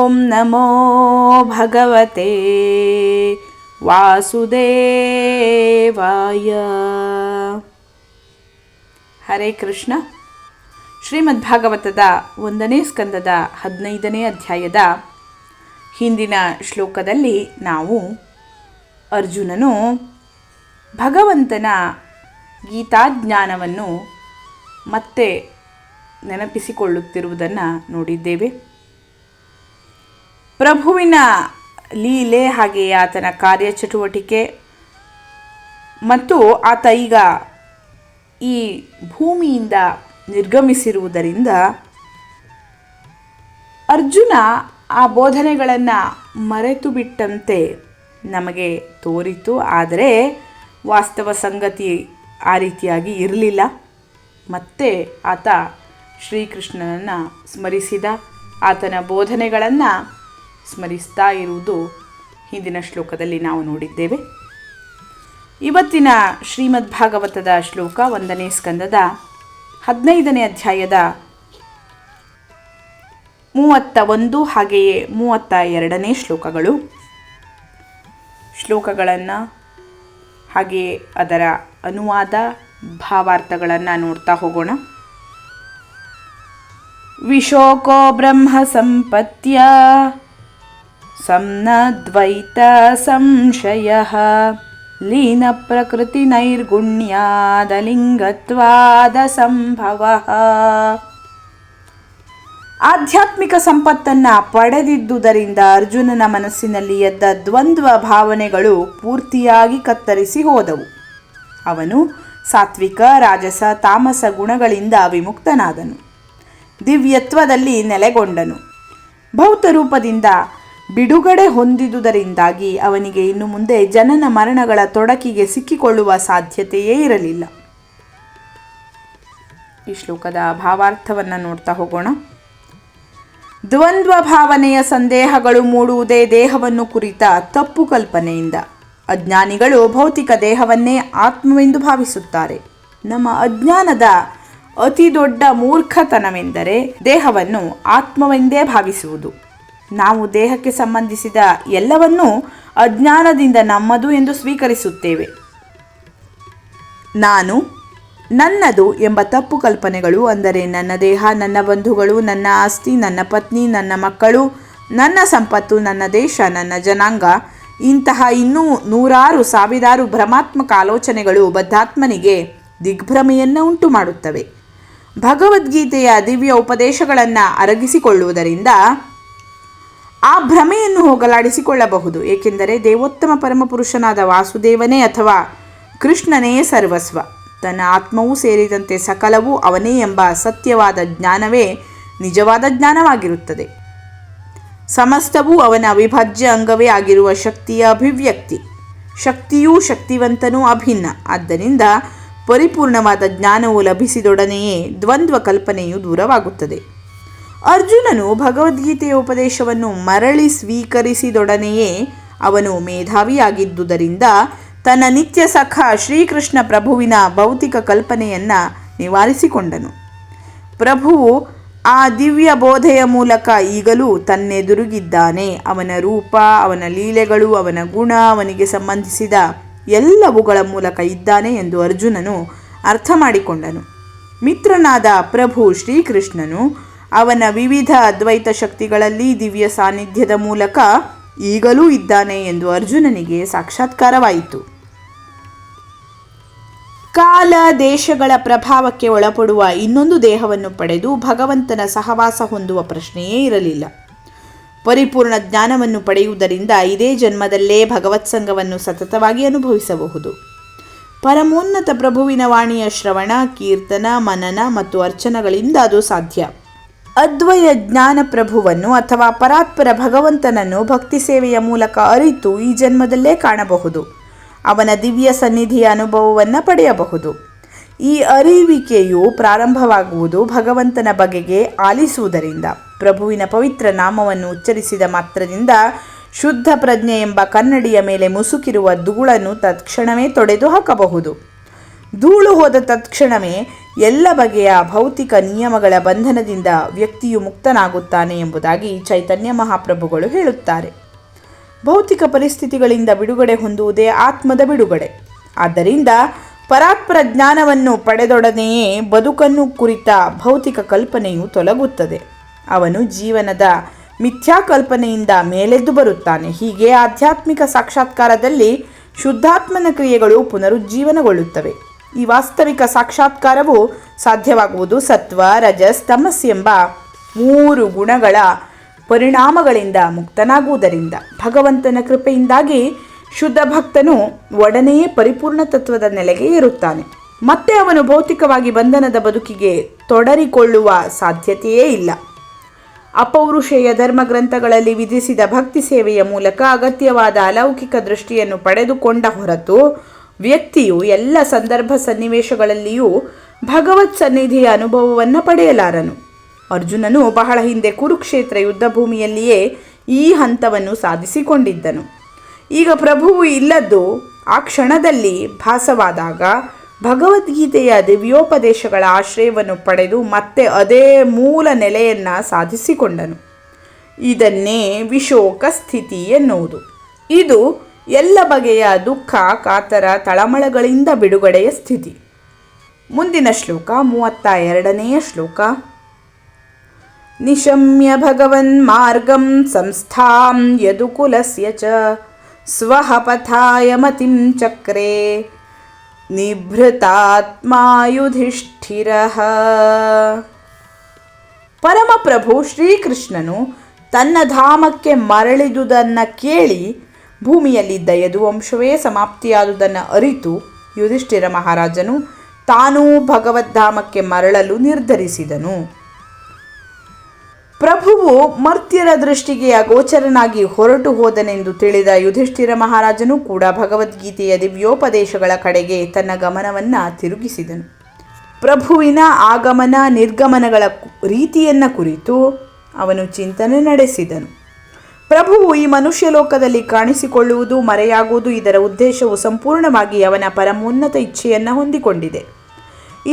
ॐ नमो भगवते ವಾಸುದೇವಾಯ ಹರೇ ಕೃಷ್ಣ ಶ್ರೀಮದ್ ಭಾಗವತದ ಒಂದನೇ ಸ್ಕಂದದ ಹದಿನೈದನೇ ಅಧ್ಯಾಯದ ಹಿಂದಿನ ಶ್ಲೋಕದಲ್ಲಿ ನಾವು ಅರ್ಜುನನು ಭಗವಂತನ ಗೀತಾಜ್ಞಾನವನ್ನು ಮತ್ತೆ ನೆನಪಿಸಿಕೊಳ್ಳುತ್ತಿರುವುದನ್ನು ನೋಡಿದ್ದೇವೆ ಪ್ರಭುವಿನ ಲೀಲೆ ಹಾಗೆಯೇ ಆತನ ಕಾರ್ಯಚಟುವಟಿಕೆ. ಮತ್ತು ಆತ ಈಗ ಈ ಭೂಮಿಯಿಂದ ನಿರ್ಗಮಿಸಿರುವುದರಿಂದ ಅರ್ಜುನ ಆ ಬೋಧನೆಗಳನ್ನು ಮರೆತು ಬಿಟ್ಟಂತೆ ನಮಗೆ ತೋರಿತು. ಆದರೆ ವಾಸ್ತವ ಸಂಗತಿ ಆ ರೀತಿಯಾಗಿ ಇರಲಿಲ್ಲ. ಮತ್ತೆ ಆತ ಶ್ರೀಕೃಷ್ಣನನ್ನು ಸ್ಮರಿಸಿದ. ಆತನ ಬೋಧನೆಗಳನ್ನು ಸ್ಮರಿಸ್ತಾ ಇರುವುದು ಹಿಂದಿನ ಶ್ಲೋಕದಲ್ಲಿ ನಾವು ನೋಡಿದ್ದೇವೆ. ಇವತ್ತಿನ ಶ್ರೀಮದ್ ಭಾಗವತದ ಶ್ಲೋಕ ಒಂದನೇ ಸ್ಕಂದದ ಹದಿನೈದನೇ ಅಧ್ಯಾಯದ ಮೂವತ್ತ ಒಂದು ಹಾಗೆಯೇ ಮೂವತ್ತ ಎರಡನೇ ಶ್ಲೋಕಗಳು. ಶ್ಲೋಕಗಳನ್ನು ಹಾಗೆಯೇ ಅದರ ಅನುವಾದ ಭಾವಾರ್ಥಗಳನ್ನು ನೋಡ್ತಾ ಹೋಗೋಣ. ವಿಶೋಕೋ ಬ್ರಹ್ಮ ಸಂಪತ್ಯ ಸಂನದ್ವೈತ ಸಂಶಯ ಲೀನ ಪ್ರಕೃತಿ ನೈರ್ಗುಣ್ಯಾದ ಲಿಂಗತ್ವಾದ ಸಂಭವ ಆಧ್ಯಾತ್ಮಿಕ ಸಂಪತ್ತನ್ನು ಪಡೆದಿದ್ದುದರಿಂದ ಅರ್ಜುನನ ಮನಸ್ಸಿನಲ್ಲಿ ಎದ್ದ ದ್ವಂದ್ವ ಭಾವನೆಗಳು ಪೂರ್ತಿಯಾಗಿ ಕತ್ತರಿಸಿ ಹೋದವು. ಅವನು ಸಾತ್ವಿಕ, ರಾಜಸ, ತಾಮಸ ಗುಣಗಳಿಂದ ವಿಮುಕ್ತನಾದನು. ದಿವ್ಯತ್ವದಲ್ಲಿ ನೆಲೆಗೊಂಡನು. ಭೌತ ರೂಪದಿಂದ ಬಿಡುಗಡೆ ಹೊಂದಿದುದರಿಂದಾಗಿ ಅವನಿಗೆ ಇನ್ನು ಮುಂದೆ ಜನನ ಮರಣಗಳ ತೊಡಕಿಗೆ ಸಿಕ್ಕಿಕೊಳ್ಳುವ ಸಾಧ್ಯತೆಯೇ ಇರಲಿಲ್ಲ. ಈ ಶ್ಲೋಕದ ಭಾವಾರ್ಥವನ್ನು ನೋಡ್ತಾ ಹೋಗೋಣ. ದ್ವಂದ್ವ ಭಾವನೆಯ ಸಂದೇಹಗಳು ಮೂಡುವುದೇ ದೇಹವನ್ನು ಕುರಿತ ತಪ್ಪು ಕಲ್ಪನೆಯಿಂದ. ಅಜ್ಞಾನಿಗಳು ಭೌತಿಕ ದೇಹವನ್ನೇ ಆತ್ಮವೆಂದು ಭಾವಿಸುತ್ತಾರೆ. ನಮ್ಮ ಅಜ್ಞಾನದ ಅತಿ ದೊಡ್ಡ ಮೂರ್ಖತನವೆಂದರೆ ದೇಹವನ್ನು ಆತ್ಮವೆಂದೇ ಭಾವಿಸುವುದು. ನಾವು ದೇಹಕ್ಕೆ ಸಂಬಂಧಿಸಿದ ಎಲ್ಲವನ್ನೂ ಅಜ್ಞಾನದಿಂದ ನಮ್ಮದು ಎಂದು ಸ್ವೀಕರಿಸುತ್ತೇವೆ. ನಾನು ನನ್ನದು ಎಂಬ ತಪ್ಪು ಕಲ್ಪನೆಗಳು ಅಂದರೆ ನನ್ನ ದೇಹ, ನನ್ನ ಬಂಧುಗಳು, ನನ್ನ ಆಸ್ತಿ, ನನ್ನ ಪತ್ನಿ, ನನ್ನ ಮಕ್ಕಳು, ನನ್ನ ಸಂಪತ್ತು, ನನ್ನ ದೇಶ, ನನ್ನ ಜನಾಂಗ, ಇಂತಹ ಇನ್ನೂ ನೂರಾರು ಸಾವಿರಾರು ಭ್ರಮಾತ್ಮಕ ಆಲೋಚನೆಗಳು ಬದ್ಧಾತ್ಮನಿಗೆ ದಿಗ್ಭ್ರಮೆಯನ್ನು ಉಂಟು ಮಾಡುತ್ತವೆ ಭಗವದ್ಗೀತೆಯ ದಿವ್ಯ ಉಪದೇಶಗಳನ್ನು ಅರಗಿಸಿಕೊಳ್ಳುವುದರಿಂದ ಆ ಭ್ರಮೆಯನ್ನು ಹೋಗಲಾಡಿಸಿಕೊಳ್ಳಬಹುದು, ಏಕೆಂದರೆ ದೇವೋತ್ತಮ ಪರಮಪುರುಷನಾದ ವಾಸುದೇವನೇ ಅಥವಾ ಕೃಷ್ಣನೇ ಸರ್ವಸ್ವ. ತನ್ನ ಆತ್ಮವೂ ಸೇರಿದಂತೆ ಸಕಲವೂ ಅವನೇ ಎಂಬ ಸತ್ಯವಾದ ಜ್ಞಾನವೇ ನಿಜವಾದ ಜ್ಞಾನವಾಗಿರುತ್ತದೆ. ಸಮಸ್ತವೂ ಅವನ ಅವಿಭಾಜ್ಯ ಅಂಗವೇ ಆಗಿರುವ ಶಕ್ತಿಯ ಅಭಿವ್ಯಕ್ತಿ. ಶಕ್ತಿಯೂ ಶಕ್ತಿವಂತನೂ ಅಭಿನ್ನ. ಆದ್ದರಿಂದ ಪರಿಪೂರ್ಣವಾದ ಜ್ಞಾನವು ಲಭಿಸಿದೊಡನೆಯೇ ದ್ವಂದ್ವ ಕಲ್ಪನೆಯು ದೂರವಾಗುತ್ತದೆ. ಅರ್ಜುನನು ಭಗವದ್ಗೀತೆಯ ಉಪದೇಶವನ್ನು ಮರಳಿ ಸ್ವೀಕರಿಸಿದೊಡನೆಯೇ ಅವನು ಮೇಧಾವಿಯಾಗಿದ್ದುದರಿಂದ ತನ್ನ ನಿತ್ಯ ಸಖ ಶ್ರೀಕೃಷ್ಣ ಪ್ರಭುವಿನ ಭೌತಿಕ ಕಲ್ಪನೆಯನ್ನು ನಿವಾರಿಸಿಕೊಂಡನು. ಪ್ರಭುವು ಆ ದಿವ್ಯ ಬೋಧೆಯ ಮೂಲಕ ಈಗಲೂ ತನ್ನೆದುರುಗಿದ್ದಾನೆ. ಅವನ ರೂಪ, ಅವನ ಲೀಲೆಗಳು, ಅವನ ಗುಣ ಅವನಿಗೆ ಸಂಬಂಧಿಸಿದ ಎಲ್ಲವುಗಳ ಮೂಲಕ ಇದ್ದಾನೆ ಎಂದು ಅರ್ಜುನನು ಅರ್ಥ ಮಾಡಿಕೊಂಡನು. ಮಿತ್ರನಾದ ಪ್ರಭು ಶ್ರೀಕೃಷ್ಣನು ಅವನ ವಿವಿಧ ಅದ್ವೈತ ಶಕ್ತಿಗಳಲ್ಲಿ ದಿವ್ಯ ಸಾನ್ನಿಧ್ಯದ ಮೂಲಕ ಈಗಲೂ ಇದ್ದಾನೆ ಎಂದು ಅರ್ಜುನನಿಗೆ ಸಾಕ್ಷಾತ್ಕಾರವಾಯಿತು. ಕಾಲ ದೇಶಗಳ ಪ್ರಭಾವಕ್ಕೆ ಒಳಪಡುವ ಇನ್ನೊಂದು ದೇಹವನ್ನು ಪಡೆದು ಭಗವಂತನ ಸಹವಾಸ ಹೊಂದುವ ಪ್ರಶ್ನೆಯೇ ಇರಲಿಲ್ಲ. ಪರಿಪೂರ್ಣ ಜ್ಞಾನವನ್ನು ಪಡೆಯುವುದರಿಂದ ಇದೇ ಜನ್ಮದಲ್ಲೇ ಭಗವತ್ ಸಂಘವನ್ನು ಸತತವಾಗಿ ಅನುಭವಿಸಬಹುದು. ಪರಮೋನ್ನತ ಪ್ರಭುವಿನ ವಾಣಿಯ ಶ್ರವಣ, ಕೀರ್ತನ, ಮನನ ಮತ್ತು ಅರ್ಚನಗಳಿಂದ ಅದು ಸಾಧ್ಯ. ಅದ್ವಯ ಜ್ಞಾನ ಪ್ರಭುವನ್ನು ಅಥವಾ ಪರಾತ್ಪರ ಭಗವಂತನನ್ನು ಭಕ್ತಿ ಸೇವೆಯ ಮೂಲಕ ಅರಿತು ಈ ಜನ್ಮದಲ್ಲೇ ಕಾಣಬಹುದು. ಅವನ ದಿವ್ಯ ಸನ್ನಿಧಿಯ ಅನುಭವವನ್ನು ಪಡೆಯಬಹುದು. ಈ ಅರಿವಿಕೆಯು ಪ್ರಾರಂಭವಾಗುವುದು ಭಗವಂತನ ಬಗೆಗೆ ಆಲಿಸುವುದರಿಂದ. ಪ್ರಭುವಿನ ಪವಿತ್ರ ನಾಮವನ್ನು ಉಚ್ಚರಿಸಿದ ಮಾತ್ರದಿಂದ ಶುದ್ಧ ಪ್ರಜ್ಞೆ ಎಂಬ ಕನ್ನಡಿಯ ಮೇಲೆ ಮುಸುಕಿರುವ ಧೂಳನ್ನು ತತ್ಕ್ಷಣವೇ ತೊಡೆದು ಹಾಕಬಹುದು ಧೂಳು ಹೋದ ತತ್ಕ್ಷಣವೇ ಎಲ್ಲ ಬಗೆಯ ಭೌತಿಕ ನಿಯಮಗಳ ಬಂಧನದಿಂದ ವ್ಯಕ್ತಿಯು ಮುಕ್ತನಾಗುತ್ತಾನೆ ಎಂಬುದಾಗಿ ಚೈತನ್ಯ ಮಹಾಪ್ರಭುಗಳು ಹೇಳುತ್ತಾರೆ. ಭೌತಿಕ ಪರಿಸ್ಥಿತಿಗಳಿಂದ ಬಿಡುಗಡೆ ಹೊಂದುವುದೇ ಆತ್ಮದ ಬಿಡುಗಡೆ. ಆದ್ದರಿಂದ ಪರಾತ್ಪರ ಜ್ಞಾನವನ್ನು ಪಡೆದೊಡನೆಯೇ ಬದುಕನ್ನು ಕುರಿತ ಭೌತಿಕ ಕಲ್ಪನೆಯು ತೊಲಗುತ್ತದೆ. ಅವನು ಜೀವನದ ಮಿಥ್ಯಾ ಕಲ್ಪನೆಯಿಂದ ಮೇಲೆದ್ದು ಬರುತ್ತಾನೆ. ಹೀಗೆ ಆಧ್ಯಾತ್ಮಿಕ ಸಾಕ್ಷಾತ್ಕಾರದಲ್ಲಿ ಶುದ್ಧಾತ್ಮನ ಕ್ರಿಯೆಗಳು ಪುನರುಜ್ಜೀವನಗೊಳ್ಳುತ್ತವೆ. ಈ ವಾಸ್ತವಿಕ ಸಾಕ್ಷಾತ್ಕಾರವು ಸಾಧ್ಯವಾಗುವುದು ಸತ್ವ, ರಜಸ್, ತಮಸ್ ಎಂಬ ಮೂರು ಗುಣಗಳ ಪರಿಣಾಮಗಳಿಂದ ಮುಕ್ತನಾಗುವುದರಿಂದ. ಭಗವಂತನ ಕೃಪೆಯಿಂದಾಗಿ ಶುದ್ಧ ಭಕ್ತನು ಒಡನೆಯೇ ಪರಿಪೂರ್ಣ ತತ್ವದ ನೆಲೆಗೆ ಇರುತ್ತಾನೆ ಮತ್ತೆ ಅವನು ಭೌತಿಕವಾಗಿ ಬಂಧನದ ಬದುಕಿಗೆ ತೊಡರಿಕೊಳ್ಳುವ ಸಾಧ್ಯತೆಯೇ ಇಲ್ಲ. ಅಪೌರುಷೇಯ ಧರ್ಮ ಗ್ರಂಥಗಳಲ್ಲಿ ವಿಧಿಸಿದ ಭಕ್ತಿ ಸೇವೆಯ ಮೂಲಕ ಅಗತ್ಯವಾದ ಅಲೌಕಿಕ ದೃಷ್ಟಿಯನ್ನು ಪಡೆದುಕೊಂಡ ಹೊರತು ವ್ಯಕ್ತಿಯು ಎಲ್ಲ ಸಂದರ್ಭ ಸನ್ನಿವೇಶಗಳಲ್ಲಿಯೂ ಭಗವತ್ ಸನ್ನಿಧಿಯ ಅನುಭವವನ್ನು ಪಡೆಯಲಾರನು. ಅರ್ಜುನನು ಬಹಳ ಹಿಂದೆ ಕುರುಕ್ಷೇತ್ರ ಯುದ್ಧ ಭೂಮಿಯಲ್ಲಿಯೇ ಈ ಹಂತವನ್ನು ಸಾಧಿಸಿಕೊಂಡಿದ್ದನು. ಈಗ ಪ್ರಭುವು ಇಲ್ಲದ್ದು ಆ ಕ್ಷಣದಲ್ಲಿ ಭಾಸವಾದಾಗ ಭಗವದ್ಗೀತೆಯ ದಿವ್ಯೋಪದೇಶಗಳ ಆಶ್ರಯವನ್ನು ಪಡೆದು ಮತ್ತೆ ಅದೇ ಮೂಲ ನೆಲೆಯನ್ನು ಸಾಧಿಸಿಕೊಂಡನು. ಇದನ್ನೇ ವಿಶೋಕ ಸ್ಥಿತಿ ಎನ್ನುವುದು. ಇದು ಎಲ್ಲ ಬಗೆಯ ದುಃಖ, ಕಾತರ, ತಳಮಳಗಳಿಂದ ಬಿಡುಗಡೆಯ ಸ್ಥಿತಿ. ಮುಂದಿನ ಶ್ಲೋಕ ಮೂವತ್ತ ಎರಡನೆಯ ಶ್ಲೋಕ. ನಿಶಮ್ಯ ಭಗವನ್ ಮಾರ್ಗಂ ಸಂಸ್ಥಾಂ ಯದುಕುಲಸ್ಯ ಚ ಸ್ವಹ ಪಥಾಯ ಮತಿಂ ಚಕ್ರೆ ನಿಭೃತಾತ್ಮಾಯುಧಿಷ್ಠಿರ. ಪರಮಪ್ರಭು ಶ್ರೀಕೃಷ್ಣನು ತನ್ನ ಧಾಮಕ್ಕೆ ಮರಳಿದುದನ್ನು ಕೇಳಿ ಭೂಮಿಯಲ್ಲಿದ್ದ ಯದುವಂಶವೇ ಸಮಾಪ್ತಿಯಾದುದನ್ನು ಅರಿತು ಯುಧಿಷ್ಠಿರ ಮಹಾರಾಜನು ತಾನೂ ಭಗವದ್ಧಾಮಕ್ಕೆ ಮರಳಲು ನಿರ್ಧರಿಸಿದನು. ಪ್ರಭುವು ಮರ್ತ್ಯರ ದೃಷ್ಟಿಗೆ ಅಗೋಚರನಾಗಿ ಹೊರಟು ಹೋದನೆಂದು ತಿಳಿದ ಯುಧಿಷ್ಠಿರ ಮಹಾರಾಜನು ಕೂಡ ಭಗವದ್ಗೀತೆಯ ದಿವ್ಯೋಪದೇಶಗಳ ಕಡೆಗೆ ತನ್ನ ಗಮನವನ್ನು ತಿರುಗಿಸಿದನು. ಪ್ರಭುವಿನ ಆಗಮನ ನಿರ್ಗಮನಗಳ ರೀತಿಯನ್ನು ಕುರಿತು ಅವನು ಚಿಂತನೆ ನಡೆಸಿದನು. ಪ್ರಭುವು ಈ ಮನುಷ್ಯ ಲೋಕದಲ್ಲಿ ಕಾಣಿಸಿಕೊಳ್ಳುವುದು ಮರೆಯಾಗುವುದು ಇದರ ಉದ್ದೇಶವು ಸಂಪೂರ್ಣವಾಗಿ ಅವನ ಪರಮೋನ್ನತ ಇಚ್ಛೆಯನ್ನು ಹೊಂದಿಕೊಂಡಿದೆ.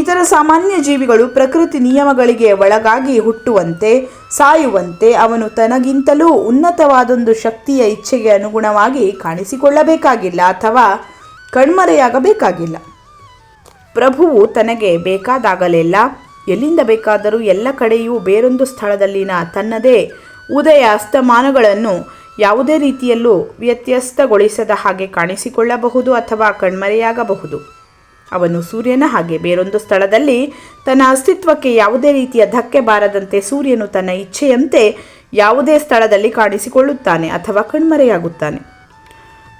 ಇತರ ಸಾಮಾನ್ಯ ಜೀವಿಗಳು ಪ್ರಕೃತಿ ನಿಯಮಗಳಿಗೆ ಒಳಗಾಗಿ ಹುಟ್ಟುವಂತೆ, ಸಾಯುವಂತೆ ಅವನು ತನಗಿಂತಲೂ ಉನ್ನತವಾದೊಂದು ಶಕ್ತಿಯ ಇಚ್ಛೆಗೆ ಅನುಗುಣವಾಗಿ ಕಾಣಿಸಿಕೊಳ್ಳಬೇಕಾಗಿಲ್ಲ ಅಥವಾ ಕಣ್ಮರೆಯಾಗಬೇಕಾಗಿಲ್ಲ. ಪ್ರಭುವು ತನಗೆ ಬೇಕಾದಾಗಲೆಲ್ಲ, ಎಲ್ಲಿಂದ ಬೇಕಾದರೂ ಎಲ್ಲ ಕಡೆಯೂ ಬೇರೊಂದು ಸ್ಥಳದಲ್ಲಿನ ತನ್ನದೇ ಉದಯ ಅಸ್ತಮಾನಗಳನ್ನು ಯಾವುದೇ ರೀತಿಯಲ್ಲೂ ವ್ಯತ್ಯಸ್ತಗೊಳಿಸದ ಹಾಗೆ ಕಾಣಿಸಿಕೊಳ್ಳಬಹುದು ಅಥವಾ ಕಣ್ಮರೆಯಾಗಬಹುದು. ಅವನು ಸೂರ್ಯನ ಹಾಗೆ ಬೇರೊಂದು ಸ್ಥಳದಲ್ಲಿ ತನ್ನ ಅಸ್ತಿತ್ವಕ್ಕೆ ಯಾವುದೇ ರೀತಿಯ ಧಕ್ಕೆ ಬಾರದಂತೆ ಸೂರ್ಯನು ತನ್ನ ಇಚ್ಛೆಯಂತೆ ಯಾವುದೇ ಸ್ಥಳದಲ್ಲಿ ಕಾಣಿಸಿಕೊಳ್ಳುತ್ತಾನೆ ಅಥವಾ ಕಣ್ಮರೆಯಾಗುತ್ತಾನೆ.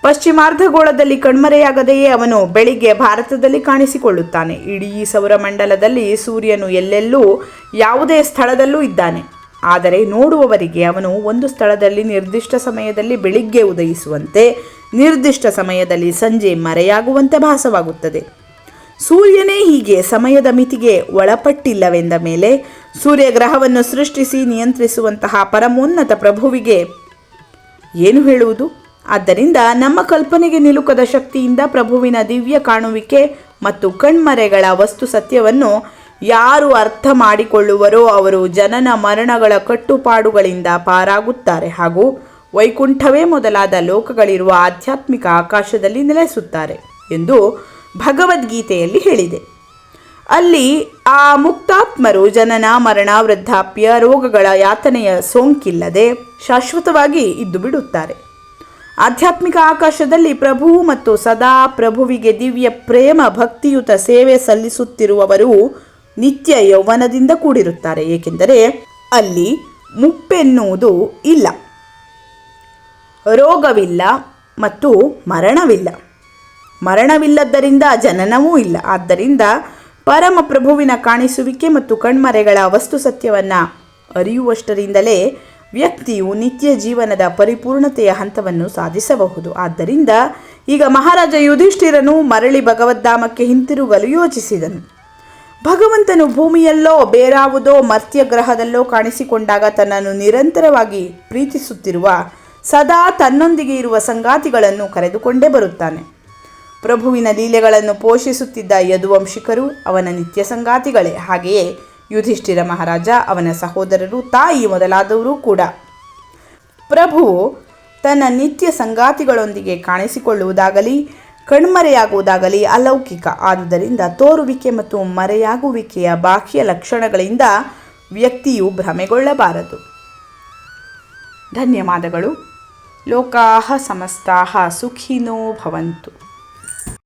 ಪಶ್ಚಿಮಾರ್ಧಗೋಳದಲ್ಲಿ ಕಣ್ಮರೆಯಾಗದೆಯೇ ಅವನು ಬೆಳಿಗ್ಗೆ ಭಾರತದಲ್ಲಿ ಕಾಣಿಸಿಕೊಳ್ಳುತ್ತಾನೆ. ಇಡೀ ಸೌರಮಂಡಲದಲ್ಲಿ ಸೂರ್ಯನು ಎಲ್ಲೆಲ್ಲೂ ಯಾವುದೇ ಸ್ಥಳದಲ್ಲೂ ಇದ್ದಾನೆ. ಆದರೆ ನೋಡುವವರಿಗೆ ಅವನು ಒಂದು ಸ್ಥಳದಲ್ಲಿ ನಿರ್ದಿಷ್ಟ ಸಮಯದಲ್ಲಿ ಬೆಳಿಗ್ಗೆ ಉದಯಿಸುವಂತೆ, ನಿರ್ದಿಷ್ಟ ಸಮಯದಲ್ಲಿ ಸಂಜೆ ಮರೆಯಾಗುವಂತೆ ಭಾಸವಾಗುತ್ತದೆ. ಸೂರ್ಯನೇ ಹೀಗೆ ಸಮಯದ ಮಿತಿಗೆ ಒಳಪಟ್ಟಿಲ್ಲವೆಂದ ಮೇಲೆ ಸೂರ್ಯಗ್ರಹವನ್ನು ಸೃಷ್ಟಿಸಿ ನಿಯಂತ್ರಿಸುವಂತಹ ಪರಮೋನ್ನತ ಪ್ರಭುವಿಗೆ ಏನು ಹೇಳುವುದು? ಆದ್ದರಿಂದ ನಮ್ಮ ಕಲ್ಪನೆಗೆ ನಿಲುಕದ ಶಕ್ತಿಯಿಂದ ಪ್ರಭುವಿನ ದಿವ್ಯ ಕಾಣುವಿಕೆ ಮತ್ತು ಕಣ್ಮರೆಗಳ ವಸ್ತು ಸತ್ಯವನ್ನು ಯಾರು ಅರ್ಥ ಮಾಡಿಕೊಳ್ಳುವರೋ ಅವರು ಜನನ ಮರಣಗಳ ಕಟ್ಟುಪಾಡುಗಳಿಂದ ಪಾರಾಗುತ್ತಾರೆ ಹಾಗೂ ವೈಕುಂಠವೇ ಮೊದಲಾದ ಲೋಕಗಳಿರುವ ಆಧ್ಯಾತ್ಮಿಕ ಆಕಾಶದಲ್ಲಿ ನೆಲೆಸುತ್ತಾರೆ ಎಂದು ಭಗವದ್ಗೀತೆಯಲ್ಲಿ ಹೇಳಿದೆ. ಅಲ್ಲಿ ಆ ಮುಕ್ತಾತ್ಮರು ಜನನ ಮರಣ ವೃದ್ಧಾಪ್ಯ ರೋಗಗಳ ಯಾತನೆಯ ಸೋಂಕಿಲ್ಲದೆ ಶಾಶ್ವತವಾಗಿ ಇದ್ದು ಬಿಡುತ್ತಾರೆ. ಆಧ್ಯಾತ್ಮಿಕ ಆಕಾಶದಲ್ಲಿ ಪ್ರಭು ಮತ್ತು ಸದಾ ಪ್ರಭುವಿಗೆ ದಿವ್ಯ ಪ್ರೇಮ ಭಕ್ತಿಯುತ ಸೇವೆ ಸಲ್ಲಿಸುತ್ತಿರುವವರು ನಿತ್ಯ ಯೌವನದಿಂದ ಕೂಡಿರುತ್ತಾರೆ, ಏಕೆಂದರೆ ಅಲ್ಲಿ ಮುಪ್ಪೆನ್ನುವುದು ಇಲ್ಲ. ರೋಗವಿಲ್ಲ ಮತ್ತು ಮರಣವಿಲ್ಲ. ಮರಣವಿಲ್ಲದ್ದರಿಂದ ಜನನವೂ ಇಲ್ಲ. ಆದ್ದರಿಂದ ಪರಮಪ್ರಭುವಿನ ಕಾಣಿಸುವಿಕೆ ಮತ್ತು ಕಣ್ಮರೆಗಳ ವಸ್ತು ಸತ್ಯವನ್ನು ಅರಿಯುವಷ್ಟರಿಂದಲೇ ವ್ಯಕ್ತಿಯು ನಿತ್ಯ ಜೀವನದ ಪರಿಪೂರ್ಣತೆಯ ಹಂತವನ್ನು ಸಾಧಿಸಬಹುದು. ಆದ್ದರಿಂದ ಈಗ ಮಹಾರಾಜ ಯುಧಿಷ್ಠಿರನು ಮರಳಿ ಭಗವದ್ಧಾಮಕ್ಕೆ ಹಿಂತಿರುಗಲು ಯೋಚಿಸಿದನು. ಭಗವಂತನು ಭೂಮಿಯಲ್ಲೋ ಬೇರಾವುದೋ ಮರ್ತ್ಯ ಗ್ರಹದಲ್ಲೋ ಕಾಣಿಸಿಕೊಂಡಾಗ ತನ್ನನ್ನು ನಿರಂತರವಾಗಿ ಪ್ರೀತಿಸುತ್ತಿರುವ, ಸದಾ ತನ್ನೊಂದಿಗೆ ಇರುವ ಸಂಗಾತಿಗಳನ್ನು ಕರೆದುಕೊಂಡೇ ಬರುತ್ತಾನೆ. ಪ್ರಭುವಿನ ಲೀಲೆಗಳನ್ನು ಪೋಷಿಸುತ್ತಿದ್ದ ಯದುವಂಶಿಕರು ಅವನ ನಿತ್ಯ ಸಂಗಾತಿಗಳೇ. ಹಾಗೆಯೇ ಯುಧಿಷ್ಠಿರ ಮಹಾರಾಜ, ಅವನ ಸಹೋದರರು, ತಾಯಿ ಮೊದಲಾದವರು ಕೂಡ. ಪ್ರಭು ತನ್ನ ನಿತ್ಯ ಸಂಗಾತಿಗಳೊಂದಿಗೆ ಕಾಣಿಸಿಕೊಳ್ಳುವುದಾಗಲಿ ಕಣ್ಮರೆಯಾಗುವುದಾಗಲಿ ಅಲೌಕಿಕ. ಆದುದರಿಂದ ತೋರುವಿಕೆ ಮತ್ತು ಮರೆಯಾಗುವಿಕೆಯ ಬಾಹ್ಯ ಲಕ್ಷಣಗಳಿಂದ ವ್ಯಕ್ತಿಯು ಭ್ರಮೆಗೊಳ್ಳಬಾರದು. ಧನ್ಯವಾದಗಳು. ಲೋಕಾಹ ಸಮಸ್ತಾಹ ಸುಖಿನೋ ಭವಂತು.